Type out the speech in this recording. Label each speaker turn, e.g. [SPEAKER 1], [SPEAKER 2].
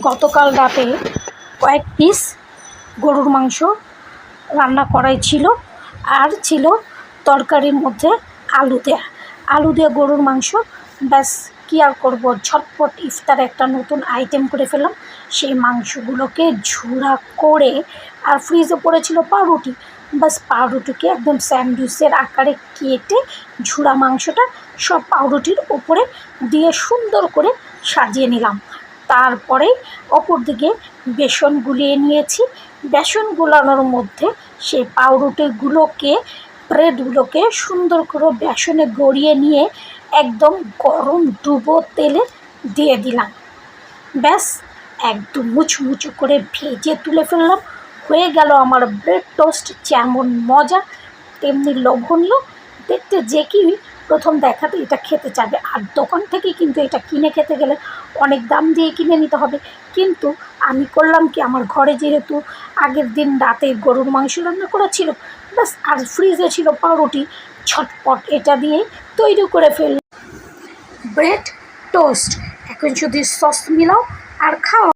[SPEAKER 1] গতকাল রাতে কয়েক পিস গরুর মাংস রান্না করাই ছিল আর ছিল তরকারির মধ্যে আলু দেয়া। আলু দিয়ে গরুর মাংস, ব্যাস, কী আর করব? ঝটপট ইফতারে একটা নতুন আইটেম করে ফেললাম। সেই মাংসগুলোকে ঝুড়া করে আর ফ্রিজে পড়েছিল পাউরুটি। বাস পাউরুটিকে একদম স্যান্ডউইচের আকারে কেটে ঝুড়া মাংসটা সব পাউরুটির ওপরে দিয়ে সুন্দর করে সাজিয়ে নিলাম। তারপরে অপর দিকে বেসন গুলিয়ে নিয়েছি। বেসন গুলানোর মধ্যে সেই পাউরুটিগুলোকে, ব্রেডগুলোকে সুন্দর করে বেসনে গড়িয়ে নিয়ে একদম গরম ডুবো তেলে দিয়ে দিলাম। ব্যাস, একদম মুচমুচু করে ভেজে তুলে ফেললাম। হয়ে গেল আমার ব্রেড টোস্ট, যেমন মজা, তেমনি লোভনীয়। দেখতে যে কি, প্রথম দেখাতে এটা খেতে চাবে আর দোকান থেকে কিন্তু এটা কিনে খেতে গেলে অনেক দাম দিয়ে কিনে নিতে হবে। কিন্তু আমি করলাম কি, আমার ঘরে যেহেতু আগের দিন রাতে গরুর মাংস রান্না করা ছিল ব্যাস আর ফ্রিজে ছিল পাউরুটি, ছটপট এটা দিয়ে তৈরি করে ফেললাম। ব্রেড টোস্ট এখন শুধু সস মিলাও আর খাও